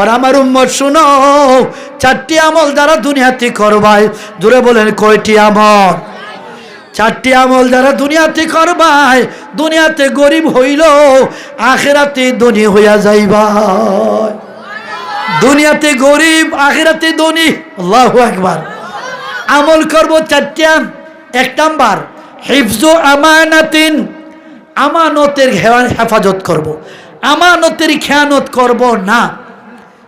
আর আমার উম্মত, শুনো। চারটি আমল যারা দুনিয়াতে করবাই দূরে বলেন কয়টি আমল? চারটি আমল যারা দুনিয়াতে করবাই, দুনিয়াতে গরিব হইল, আখেরাতে ধনী হইয়া যাইবা দুনিয়াতে গরিব, আখেরাতে ধনী। আল্লাহ একবার আমল করব চারটা এক নাম্বার, হিফজু আমানাতিন, আমানতের হেফা- হেফাজত করব। আমানতের খেয়ানত করব না।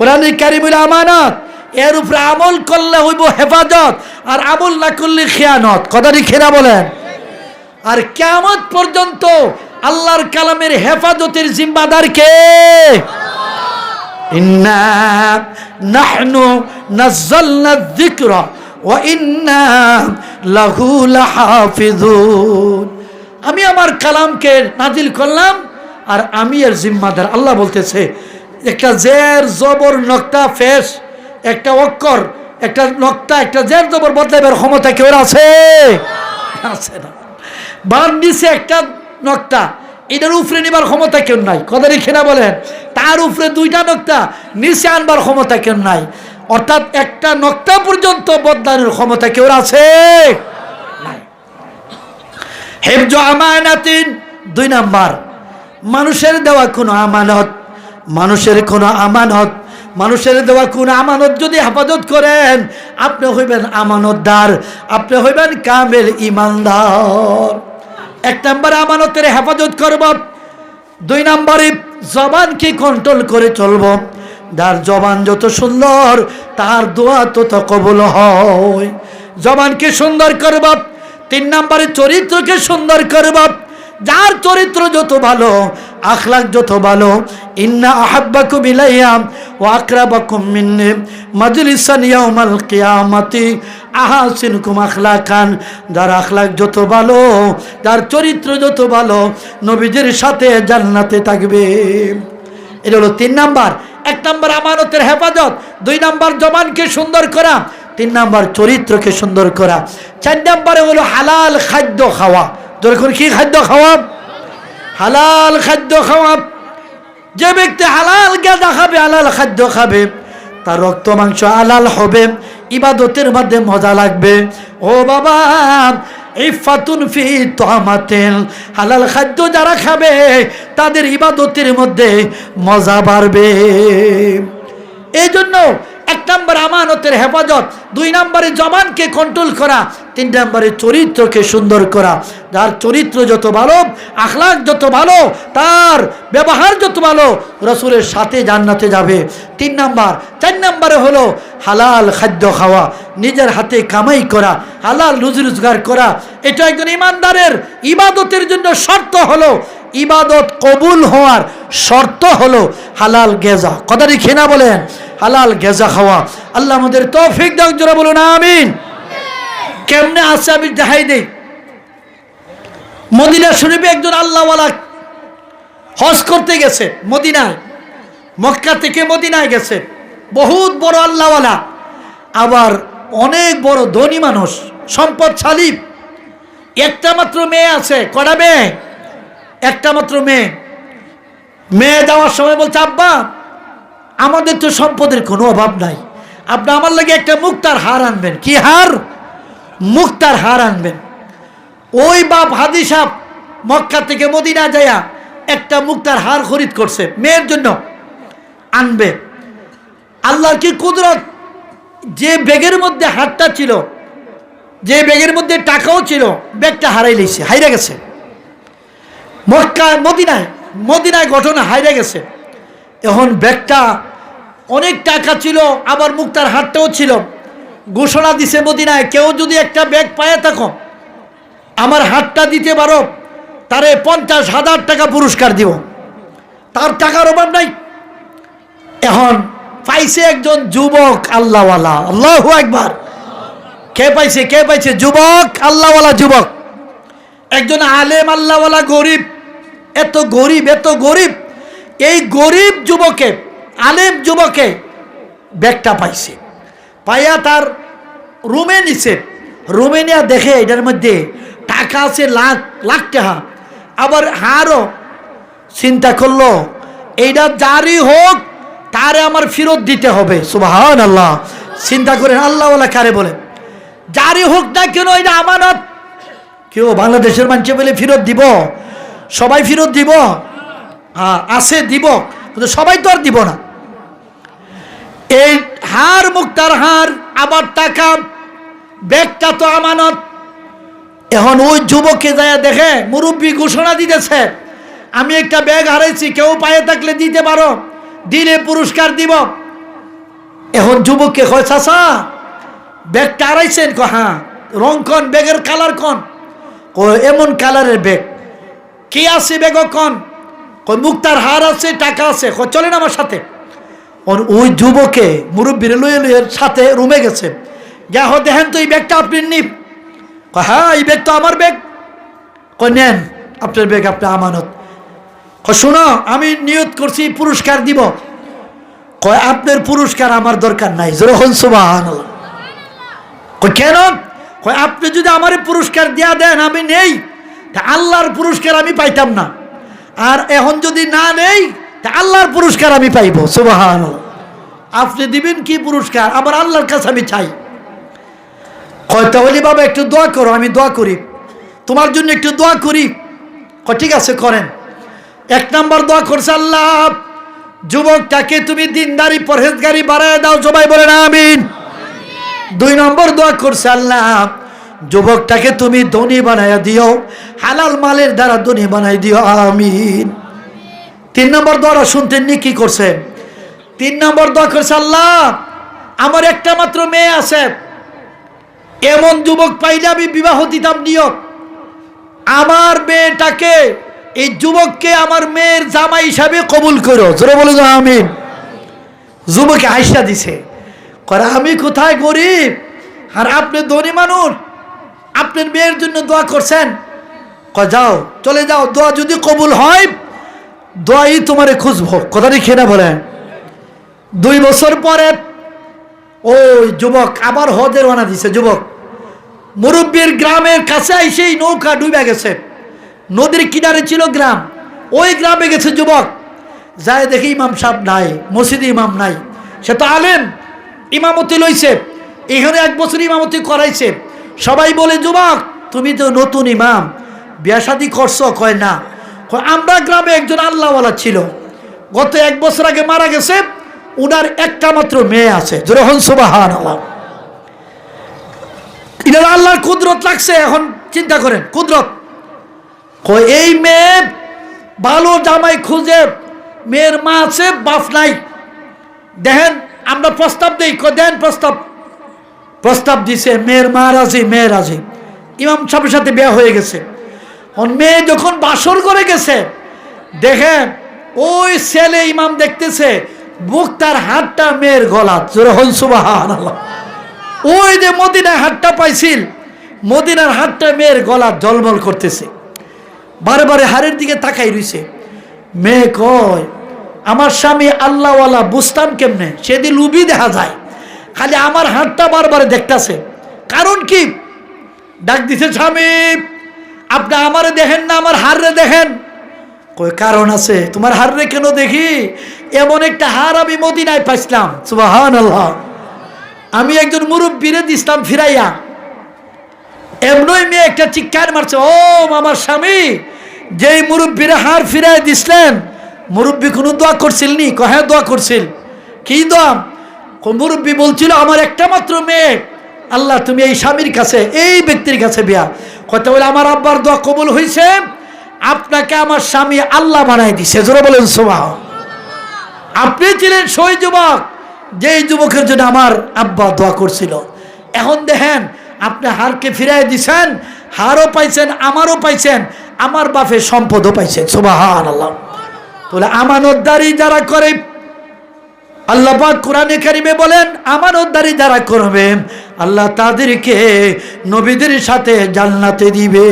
কোরআন কারিমুল আমানত এর উপরে আমল করলে হইব হেফাজত আর আমল না করলে খেয়ানত। কথাটি খেনা বলেন? আর কেমন পর্যন্ত আল্লাহর কালামের হেফাজতের জিম্মাদার কে? ইন্না নাহনু নাজ্জালনা যিকরা ওয়া ইন্না লাহু লাহাফিজুন আমি আমার কালামকে নাজিল করলাম আর আমি এর জিম্মাদার। আল্লাহ বলতেছে একটা জের জবর নক্তা ফেস, একটা অক্ষর, একটা নক্তা একটা জের জবর বদলাইবার ক্ষমতা কেউ আছে? আছে না। বাদ দিছে একটা নক্তা এটার উপরে নিবার ক্ষমতা কেউ নাই। কথা রেখে না বলেন। তার উপরে দুইটা নক্তা নিচে আনবার ক্ষমতা কেউ নাই। অর্থাৎ একটা নক্তা পর্যন্ত বদলানোর ক্ষমতা কেউ আছে? হেফজ আমানাতিন, দুই নাম্বার। মানুষের দেওয়া কোনো আমানত মানুষের কোনো আমানত, মানুষের দেওয়া কোন আমানত যদি হেফাজত করেন, আপনি হইবেন আমানতদার, আপনি হইবেন কামেল ইমানদার। এক নম্বরে আমানতের হেফাজত করব, দুই নম্বরে জবানকে কন্ট্রোল করে চলব। যার জবান যত সুন্দর, তার দোয়া তত কবল হয়। জবানকে সুন্দর করব, তিন নম্বরে চরিত্রকে সুন্দর করব যার চরিত্র যত ভালো আখলাক যত ভালো, ইন্না আহাব্বাকুম ইলাইয়া ও আকরাবাকুম মিন্নি মাজলিসান ইয়াউমাল কিয়ামাতি, আহাসিনকুম আখলাকান। যার আখলাক যত ভালো, যার চরিত্র যত ভালো নবীদের সাথে জান্নাতে থাকবে। এটা হলো তিন নাম্বার। এক নাম্বার আমানতের হেফাজত, দুই নাম্বার জবানকে সুন্দর করা, তিন নাম্বার চরিত্রকে সুন্দর করা। চার নাম্বারে হলো হালাল খাদ্য খাওয়া। যখন কি খাদ্য খাওয়াব? হালাল খাদ্য খাওয়াব। যে ব্যক্তি হালাল গাঁদা খাবে, হালাল খাদ্য খাবে, তার রক্ত মাংস হালাল হবে, ইবাদতের মধ্যে মজা লাগবে। ও বাবা ইফাতুন ফি তহমাতেন হালাল খাদ্য যারা খাবে, তাদের ইবাদতের মধ্যে মজা বাড়বে। এই জন্য এক নম্বর আমানতের হেফাজত, দুই নম্বরে জবানকে কন্ট্রোল করা তিন নম্বরে চরিত্রকে সুন্দর করা। যার চরিত্র যত ভালো আখলাক যত ভালো, তার ব্যবহার যত ভালো, রসুলের সাথে জান্নাতে যাবে। তিন নাম্বার, চার নম্বরে হলো হালাল খাদ্য খাওয়া, নিজের হাতে কামাই করা, হালাল রুজি রোজগার করা। এটা একজন ইমানদারের ইবাদতের জন্য শর্ত হলো, ইবাদত কবুল হওয়ার শর্ত হলো হালাল গেজা। কথা রেখে না বলেন? হালাল গেজা খাওয়া। আল্লাহ আমাদের তৌফিক দাও, জোরা বলুন, আমিন। কেমনে আছে আমি দেখাই দেই। মদিনা শরীফে একজন আল্লাহওয়ালা হজ করতে গেছে মদিনায়। মক্কা থেকে মদিনায় গেছে। বহুত বড় আল্লাহওয়ালা। আবার অনেক বড় ধনী মানুষ সম্পদ সম্পদশালী। একটা মাত্র মেয়ে আছে, কটা মেয়ে? একটা মাত্র মেয়ে। মেয়ে যাওয়ার সময় বলছে, আব্বা, আমাদের তো সম্পদের কোনো অভাব নাই। আপনি আমার লাগে একটা মুক্তার হার আনবেন। কি হার? মুক্তার হার আনবেন। ওই বাপ হাদি সাহ মক্কা থেকে মদিনা যায়া একটা মুক্তার হার খরিদ করছে, মেয়ের জন্য আনবে। আল্লাহর কি কুদরত? যে ব্যাগের মধ্যে হারটা ছিল, যে ব্যাগের মধ্যে টাকাও ছিল, ব্যাগটা হারাই লিছে হাইরা গেছে। মক্কা মদিনায় মদিনায় ঘটনা হাইরা গেছে। এখন ব্যাগটা অনেক টাকা ছিল, আবার মুক্তার হাটটাও ছিল। ঘোষণা দিছে মদিনায়, কেউ যদি একটা ব্যাগ পায় থাকো আমার হাতটা দিতে পারো, তারে পঞ্চাশ হাজার টাকা পুরস্কার দিব। তার টাকার অভাব নাই। এখন পাইছে একজন যুবক আল্লাহওয়ালা, আল্লাহ একবার কে পাইছে কে পাইছে? যুবক, আল্লাহওয়ালা যুবক। একজন আলেম, আল্লাহওয়ালা গরিব। এত গরিব এত গরিব। এই গরিব যুবকে, আলেম যুবকে ব্যাগটা পাইছে। পাইয়া তার রুমে নিছে রুমে নিয়ে দেখে এটার মধ্যে টাকা আছে লাখ লাখ টাকা। আবার হারও চিন্তা করল, এইটা যারই হোক, তারে আমার ফেরত দিতে হবে। সুবাহান আল্লাহ চিন্তা করেন, আল্লাহওয়ালা কারে বলে যারই হোক না কেন এটা আমানত? কেউ বাংলাদেশের মানুষে বলে, ফেরত দিব। সবাই ফেরত দিব? হ্যাঁ আছে দিব, কিন্তু সবাই তো আর দিব না। এই হার মুক্তার হার আবার টাকা ব্যাগটা তো আমানত। এখন ওই যুবককে যায় দেখে মুরব্বী ঘোষণা দিতেছে, আমি একটা ব্যাগ হারাইছি, কেউ পায়ে থাকলে দিতে পারো, দিলে পুরস্কার দিব। এখন যুবককে কয় চাষা ব্যাগটা হারাইছেন? ক হ্যাঁ রং কন, ব্যাগের কালার কন? ও এমন কালারের ব্যাগ। কে আছে ব্যাগ কন? মুক্তার হার আছে, টাকা আছে। চলেন আমার সাথে। ওর- ওই যুবকে মুরব্বীর লয়ে লয়ে সাথে রুমে গেছে যা হো দেখেন তো এই ব্যাগটা আপনি নিপ হ্যাঁ এই ব্যাগ তো আমার ব্যাগ কই নেন আপনার ব্যাগ আপনার আমানত কয় শোনো আমি নিয়ত করছি পুরস্কার দিব কয় আপনার পুরস্কার আমার দরকার নাই যেরকম সুবাহান কেন কয় আপনি যদি আমার পুরস্কার দেয়া দেন আমি নেই তা আল্লাহর পুরস্কার আমি পাইতাম না আর এখন যদি না নেই তা আল্লাহর পুরস্কার আমি পাইব সুবাহান আপনি দিবেন কি পুরস্কার? আবার আল্লাহর কাছে আমি চাই। কয় তাহলে বাবা, একটু দোয়া করো, আমি দোয়া করি। তোমার জন্য একটু দোয়া করি। ঠিক আছে, করেন। এক নম্বর দোয়া করছে আল্লাহ, যুবকটাকে তুমি দিনদারি, পরহেজগারি বাড়ায় দাও, সবাই বলে না আমিন। দুই নম্বর দোয়া করছে আল্লাহ, যুবকটাকে তুমি ধনী বানাইয়া দিও, হালাল মালের দ্বারা ধনী বানাই দিও, আমিন। তিন নম্বর দোয়াটা শুনতেন নি কি করছে? তিন নম্বর দোয়া করছে, আল্লাহ, আমার একটা মাত্র মেয়ে আছে। এমন যুবক পাইলে আমি বিবাহ দিতাম নিয়ত। আমার মেয়েটাকে, এই যুবককে আমার মেয়ের জামাই হিসাবে কবুল করো। জোরে বলে যাও আমিন। যুবকে আইসা দিছে। করে আমি কোথায় গরিব? আর আপনি ধনী মানুষ? আপনার মেয়ের জন্য দোয়া করছেন? যাও, চলে যাও। দোয়া যদি কবুল হয় দোয়াই তোমারে খুঁজবো। কথা দেখে না বলেন দুই বছর পরে ওই যুবক আবার হজের ওয়ানা দিছে, যুবক। মুরব্বীর গ্রামের কাছে এসেই নৌকা ডুবে গেছে। নদীর কিনারে ছিল গ্রাম। ওই গ্রামে গেছে যুবক। যায় দেখি ইমাম সাহেব নাই, মসজিদে ইমাম নাই। সে তো আলেম, ইমামতি লইছে। এখানে এক বছর ইমামতি করাইছে। সবাই বলে, যুবক, তুমি তো নতুন ইমাম। বিয়া শাদি করছ? কয়, না। আমরা গ্রামে একজন আল্লাহওয়ালা ছিল। গত এক বছর আগে মারা গেছে। উনার একটা মাত্র মেয়ে আছে। যেরকম সুবাহান আল্লাহ আল্লাহর কুদরত লাগছে, এখন চিন্তা করেন, কুদরত। এই মেয়ে ভালো জামাই খুঁজে, মেয়ের মা আছে, বাপ নাই। দেখেন, আমরা প্রস্তাব দিই দেন প্রস্তাব। প্রস্তাব দিছে, মেয়ের মা রাজি, মেয়ে রাজি। ইমাম সাহেবের সাথে বিয়ে হয়ে গেছে। মেয়ে যখন বাসর করে গেছে, দেখেন ওই ছেলে ইমাম দেখতেছে বুক তার হাতটা মেয়ের গলা। যখন সুবাহ ওই যে মদিনার হাতটা পাইছিল, মদিনার হাতটা মেয়ের গলা জলমল করতেছে। বারে হারের দিকে তাকাই রইছে। মেয়ে কয়, আমার স্বামী আল্লাহওয়ালা বুঝতাম কেমনে? সেদিন লুবি দেখা যায়। খালি আমার হাতটা বারবার দেখতেছে। কারণ কি? ডাক দিছে, স্বামী আপনি আমারে দেখেন না, আমার হাররে দেখেন। কই কারণ আছে। তোমার হাররে কেন দেখি? এমন একটা হার আমি মদিনায় পাইছিলাম। আল্লাহ আমি একজন মুরব্বীরে দিছিলাম ফিরাইয়া। এমনই মেয়ে একটা চিৎকার মারছে, ও আমার স্বামী, যেই মুরব্বীরে হার ফিরাই দিছিলেন, মুরব্বী কোনো দোয়া করছিল নি? কহে দোয়া করছিল। কি দোয়া? মুরব্বী বলছিল, আমার একটা মাত্র মেয়ে। আল্লাহ, তুমি এই স্বামীর কাছে, এই ব্যক্তির কাছে বিয়া। কথা বলে, আমার আব্বার দোয়া কবুল হয়েছে আপনাকে আমার স্বামী আল্লাহ বানাই দিছে। জোরে বলেন সোভা আপনি ছিলেন সই যুবক, যেই যুবকের জন্য আমার আব্বা দোয়া করছিল। এখন দেখেন, আপনি হারকে ফিরাই দিছেন, হারও পাইছেন, আমারও পাইছেন, আমার বাপের সম্পদও পাইছেন সোবাহান আল্লাহ তাহলে আমানতদারি যারা করে, আল্লাহ কোরআনে কারিমে বলেন, আমানতদারি যারা করবে আল্লাহ তাদেরকে নবীদের সাথে জান্নাতে দিবে।